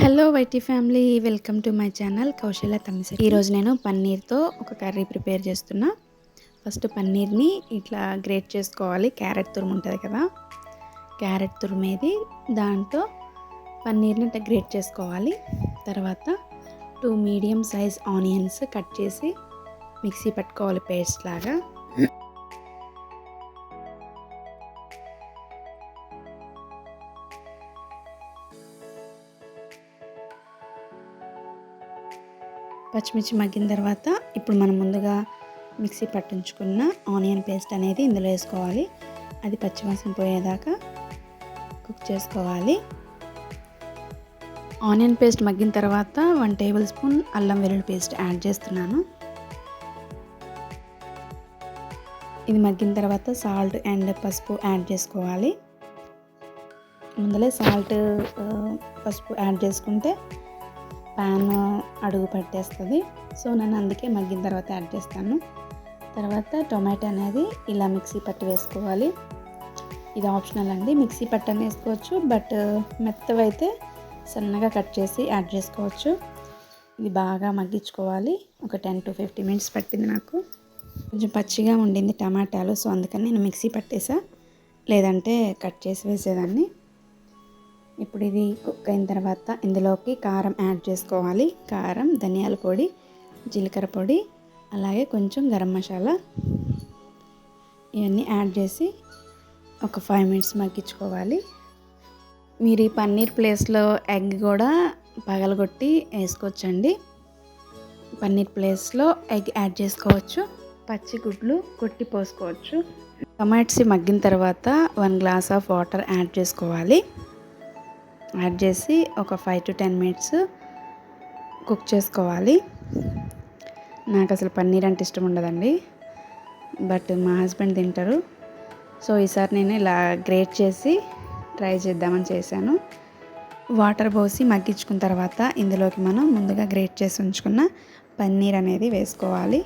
Hello YT family welcome to my channel Kaushala Tammisari ఈరోజు నేను పన్నీర్తో ఒక కర్రీ ప్రిపేర్ చేస్తున్నా. ఫస్ట్ పన్నీర్ని ఇట్లా గ్రేట్ చేసుకోవాలి. క్యారెట్ తురుము ఉంటుంది కదా? క్యారెట్ తురుమేది. దాంట్లో పన్నీర్ని ఇట్లా గ్రేట్ చేసుకోవాలి. తర్వాత two medium size onions cut చేసి మిక్సీ పట్టుకోవాలి పేస్ట్ లాగా. పచ్చిమిర్చి మగ్గిన తర్వాత ఇప్పుడు మనం ముందుగా మిక్సీ పట్టించుకున్న ఆనియన్ పేస్ట్ అనేది ఇందులో వేసుకోవాలి. అది పచ్చివాసన పోయేదాకా కుక్ చేసుకోవాలి. ఆనియన్ పేస్ట్ మగ్గిన తర్వాత వన్ టేబుల్ స్పూన్ అల్లం వెల్లుల్లి పేస్ట్ యాడ్ చేస్తున్నాను. ఇది మగ్గిన తర్వాత సాల్ట్ అండ్ పసుపు యాడ్ చేసుకోవాలి. ముందలే సాల్ట్ పసుపు యాడ్ చేసుకుంటే ప్యాన్ అడుగు పట్టేస్తుంది. సో నేను అందుకే మగ్గిన తర్వాత యాడ్ చేస్తాను. తర్వాత టొమాటో అనేది ఇలా మిక్సీ పట్టి వేసుకోవాలి. ఇది ఆప్షనల్ అండి. మిక్సీ పట్టని వేసుకోవచ్చు బట్ మెత్తవైతే సన్నగా కట్ చేసి యాడ్ చేసుకోవచ్చు. ఇది బాగా మగ్గించుకోవాలి. ఒక టెన్ టు ఫిఫ్టీ మినిట్స్ పట్టింది నాకు. కొంచెం పచ్చిగా ఉండింది టమాటాలు సో అందుకని నేను మిక్సీ పట్టేసా. లేదంటే కట్ చేసి వేసేదాన్ని. ఇప్పుడు ఇది కుక్ అయిన తర్వాత ఇందులోకి కారం యాడ్ చేసుకోవాలి. కారం ధనియాల పొడి జీలకర్ర పొడి అలాగే కొంచెం గరం మసాలా ఇవన్నీ యాడ్ చేసి ఒక ఫైవ్ మినిట్స్ మగ్గించుకోవాలి. మీరు ఈ పన్నీర్ ప్లేస్లో ఎగ్ కూడా పగలగొట్టి వేసుకోవచ్చండి. పన్నీర్ ప్లేస్లో ఎగ్ యాడ్ చేసుకోవచ్చు. పచ్చి గుడ్లు కొట్టి పోసుకోవచ్చు. టమాట్స్ మగ్గిన తర్వాత one glass of water add చేసుకోవాలి. యాడ్ చేసి ఒక five to ten minutes cook చేసుకోవాలి. నాకు అసలు పన్నీర్ అంటే ఇష్టం ఉండదండి. బట్ మా హస్బెండ్ తింటారు. సో ఈసారి నేను ఇలా గ్రేట్ చేసి ట్రై చేద్దామని చేశాను. వాటర్ పోసి మగ్గించుకున్న తర్వాత ఇందులోకి మనం ముందుగా గ్రేట్ చేసి ఉంచుకున్న పన్నీర్ అనేది వేసుకోవాలి.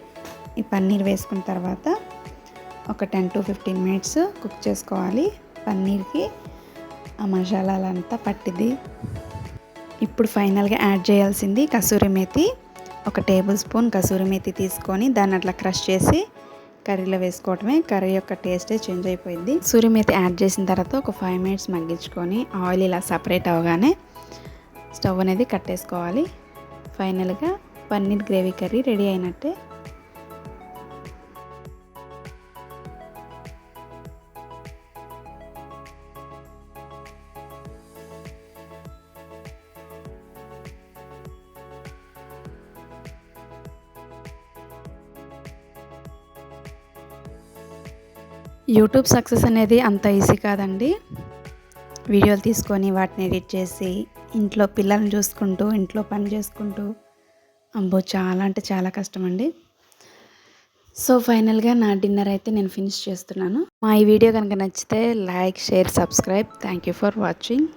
ఈ పన్నీర్ వేసుకున్న తర్వాత ఒక ten to fifteen minutes cook చేసుకోవాలి. పన్నీర్కి ఆ మసాలాలంతా పట్టింది ఇప్పుడు ఫైనల్గా యాడ్ చేయాల్సింది కసూరి మేతి. ఒక టేబుల్ స్పూన్ కసూరి మేతి తీసుకొని దాన్ని అట్లా క్రష్ చేసి కర్రీలో వేసుకోవటమే. కర్రీ యొక్క టేస్టే చేంజ్ అయిపోయింది. సూర్యమేతి యాడ్ చేసిన తర్వాత ఒక ఫైవ్ మినిట్స్ మగ్గించుకొని ఆయిల్ ఇలా సపరేట్ అవగానే స్టవ్ అనేది కట్టేసుకోవాలి. ఫైనల్గా పన్నీర్ గ్రేవీ కర్రీ రెడీ అయినట్టే. యూట్యూబ్ సక్సెస్ అనేది అంత ఈజీ కాదండి. వీడియోలు తీసుకొని వాటిని ఎడిట్ చేసి ఇంట్లో పిల్లల్ని చూసుకుంటూ ఇంట్లో పని చేసుకుంటూ. అబ్బో చాలా అంటే చాలా కష్టం అండి సో ఫైనల్గా నా డిన్నర్ అయితే నేను ఫినిష్ చేస్తున్నాను. మా ఈ వీడియో కనుక నచ్చితే like share subscribe. Thank you for watching.